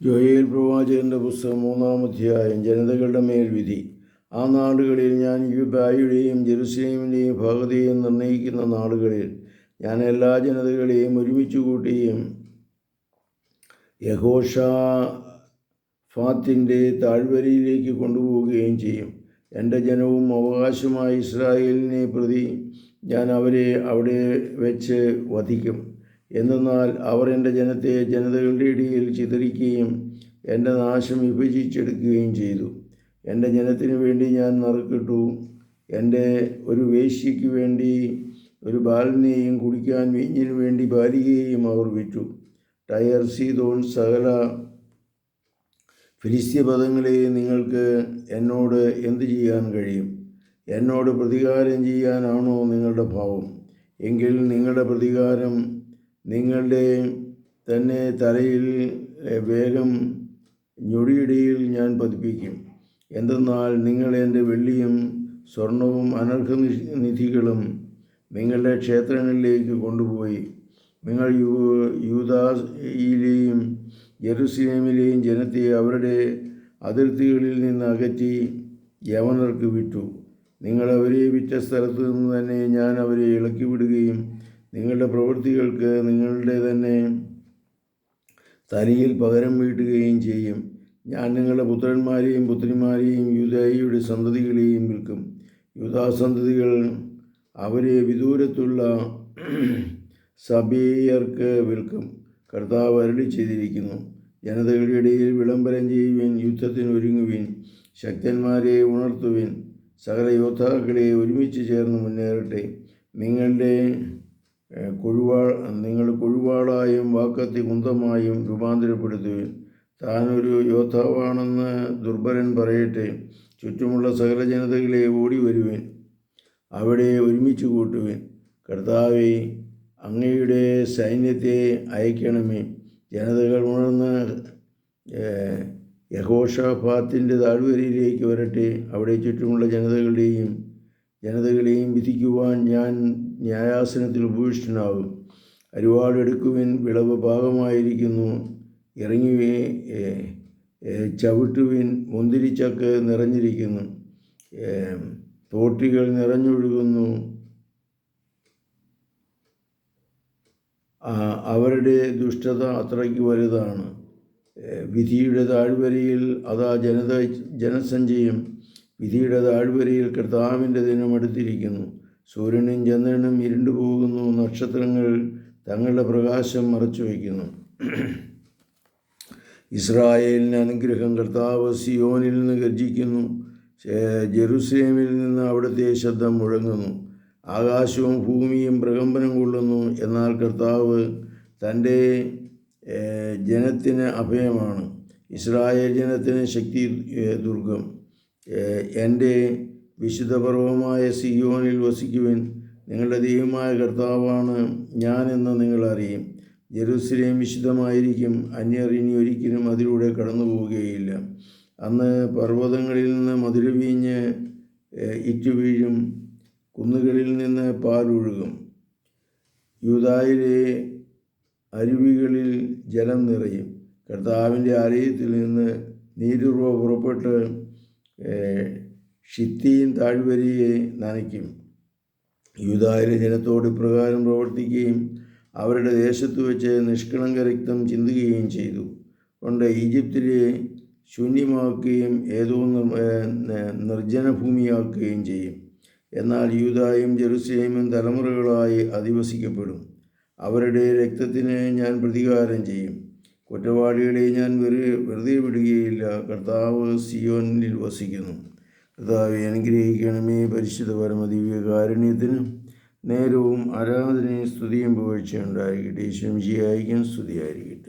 Joel പ്രവാചകന്റെ പുസ്തകം മൂന്നാം അധ്യായം ജനതകളുടെ മേൽവിധി ആ നാടുകളിൽ ഞാൻ യുബായുടെയും ജെറുസലേമിന്റെയും ഭാഗതയും നിർണയിക്കുന്ന നാടുകളിൽ ഞാൻ എല്ലാ ജനതകളെയും ഒരുമിച്ച് കൂട്ടുകയും യഹോഷ ഫാത്തിന്റെ താഴ്വരയിലേക്ക് കൊണ്ടുപോവുകയും ചെയ്യും. എന്റെ ജനവും അവകാശമായ ഇസ്രായേലിനെ പ്രതി ഞാൻ അവരെ അവിടെ വെച്ച് വധിക്കും. എന്തെന്നാൽ അവർ എന്റെ ജനത്തെ ജനതകളുടെ ഇടയിൽ ചിതറിക്കുകയും എന്റെ നാശം വിഭജിച്ചെടുക്കുകയും ചെയ്തു. എന്റെ ജനത്തിനു വേണ്ടി ഞാൻ നറുക്കിട്ടു. എന്റെ ഒരു വേശ്യയ്ക്ക് വേണ്ടി ഒരു ബാലനെയും കുടിക്കാൻ വീഞ്ഞിനു വേണ്ടി ബാലികയെയും അവർ വിറ്റു. ടയർ സീതോൺ സകല ഫിലിസ്തീയ പദങ്ങളെ നിങ്ങൾക്ക് എന്നോട് എന്തു ചെയ്യാൻ കഴിയും? എന്നോട് പ്രതികാരം ചെയ്യാനാണോ നിങ്ങളുടെ ഭാവം? എങ്കിൽ നിങ്ങളുടെ പ്രതികാരം നിങ്ങളുടെ തന്നെ തലയിൽ വേഗം ഞൊടിയിടയിൽ ഞാൻ പതിപ്പിക്കും. എന്തെന്നാൽ നിങ്ങൾ എന്റെ വെള്ളിയും സ്വർണവും അനർഹ നിധികളും നിങ്ങളുടെ ക്ഷേത്രങ്ങളിലേക്ക് കൊണ്ടുപോയി. നിങ്ങൾ യൂ യൂതയിലെയും ജെറുസലേമിലെയും ജനത്തെ അവരുടെ അതിർത്തികളിൽ നിന്ന് അകറ്റി യവനർക്ക് വിറ്റു നിങ്ങൾ അവരെ വിറ്റ സ്ഥലത്ത് നിന്ന് തന്നെ ഞാൻ അവരെ ഇളക്കി വിടുകയും നിങ്ങളുടെ പ്രവൃത്തികൾക്ക് നിങ്ങളുടെ തന്നെ തലയിൽ പകരം വീട്ടുകയും ചെയ്യും. ഞാൻ നിങ്ങളുടെ പുത്രന്മാരെയും പുത്രിമാരെയും യുദ്ധയുടെ സന്തതികളെയും വിൽക്കും. യുദ്ധാസന്തതികൾ അവരെ വിദൂരത്തുള്ള സബേയർക്ക് വിൽക്കും. കർത്താവ് അരളി ചെയ്തിരിക്കുന്നു. ജനതകളുടെ ഇടയിൽ വിളംബരം ചെയ്യുവിൻ യുദ്ധത്തിന് ഒരുങ്ങുവിൻ ശക്തന്മാരെ ഉണർത്തുവിൻ സകല യോദ്ധാക്കളെ ഒരുമിച്ച് ചേർന്ന് മുന്നേറട്ടെ. നിങ്ങളുടെ കൊഴുവാ നിങ്ങൾ കൊഴുവാളായും വാക്കത്തി കുന്തമായും രൂപാന്തരപ്പെടുത്തുവിൻ താനൊരു യോദ്ധാവാണെന്ന് ദുർബലൻ പറയട്ടെ ചുറ്റുമുള്ള സകല ജനതകളെ ഓടി വരുവിൻ അവിടെ ഒരുമിച്ച് കൂട്ടുവിൻ. കർത്താവെ അങ്ങയുടെ സൈന്യത്തെ അയക്കണമേ. ജനതകൾ ഉണർന്ന് യഹോഷാഫാത്തിന്റെ താഴ്വരയിലേക്ക് വരട്ടെ അവിടെ ചുറ്റുമുള്ള ജനതകളുടെയും ജനതകളെയും വിധിക്കുവാൻ ഞാൻ ന്യായാസനത്തിൽ ഉപവിഷ്ടനാകും അരുവാടെടുക്കുവിൻ വിളവ് പാകമായിരിക്കുന്നു. ഇറങ്ങി ചവിട്ടുവിൻ മുന്തിരിച്ചക്ക് നിറഞ്ഞിരിക്കുന്നു. തോട്ടികൾ നിറഞ്ഞൊഴുകുന്നു. അവരുടെ ദുഷ്ടത അത്രയ്ക്ക് വലുതാണ്. വിധിയുടെ താഴ്വരയിൽ അതാ ജനത ജനസഞ്ചയം. വിധിയുടെ താഴ്വരയിൽ കർത്താവിന്റെ ദിനം അടുത്തിരിക്കുന്നു. സൂര്യനും ചന്ദ്രനും ഇരുണ്ടു പോകുന്നു. നക്ഷത്രങ്ങൾ തങ്ങളുടെ പ്രകാശം മറച്ചു വയ്ക്കുന്നു. ഇസ്രായേലിന് അനുഗ്രഹം കർത്താവ് സിയോനിൽ നിന്ന് ഗർജിക്കുന്നു. ജെറുസലേമിൽ നിന്ന് അവിടുത്തെ ശബ്ദം മുഴങ്ങുന്നു. ആകാശവും ഭൂമിയും പ്രകമ്പനം കൊള്ളുന്നു. എന്നാൽ കർത്താവ് തന്റെ ജനത്തിന് അഭയമാണ്. ഇസ്രായേൽ ജനത്തിന് ശക്തി ദുർഗം. എന്റെ വിശുദ്ധപർവമായ സിയോനിൽ വസിക്കുവിൻ. നിങ്ങളുടെ ദൈവമായ കർത്താവാണ് ഞാനെന്ന് നിങ്ങൾ അറിയും. ജെറൂസലേം വിശുദ്ധമായിരിക്കും. അന്യർ ഇനി ഒരിക്കലും അതിലൂടെ കടന്നു പോവുകയില്ല അന്ന് പർവതങ്ങളിൽ നിന്ന് മധുരവീഞ്ഞ് ഇറ്റുവീഴും. കുന്നുകളിൽ നിന്ന് പാലൊഴുകും. യൂതായിലെ അരുവികളിൽ ജലം നിറയും. കർത്താവിന്റെ ആലയത്തിൽ നിന്ന് നീരുറവ പുറപ്പെട്ട് ഷിത്തീൻ താഴ്വരയെ നനയ്ക്കും. യൂതായിലെ ജനത്തോട് ഇപ്രകാരം പ്രവർത്തിക്കുകയും അവരുടെ ദേശത്ത് വെച്ച് നിഷ്കളങ്ക രക്തം ചിന്തുകയും ചെയ്തു. കൊണ്ട് ഈജിപ്തിലെ ശൂന്യമാക്കുകയും ഏതോ നിർജനഭൂമിയാക്കുകയും ചെയ്യും. എന്നാൽ യൂതായും ജെറുസലേമും തലമുറകളായി അധിവസിക്കപ്പെടും. അവരുടെ രക്തത്തിന് ഞാൻ പ്രതികാരം ചെയ്യും. കുറ്റവാളികളെ ഞാൻ വെറു വെറുതെ വിടുകയില്ല. കർത്താവ് സിയോനിൽ വസിക്കുന്നു. കർത്താവ് അനുഗ്രഹിക്കണമേ പരിശുദ്ധ പരമദിവ്യകാരുണ്യത്തിന്. നേരവും ആരാധനയും സ്തുതിയും പുകഴ്ചയുണ്ടായിരിക്കട്ടെ ശംശിയായിരിക്കും സ്തുതിയായിരിക്കട്ടെ.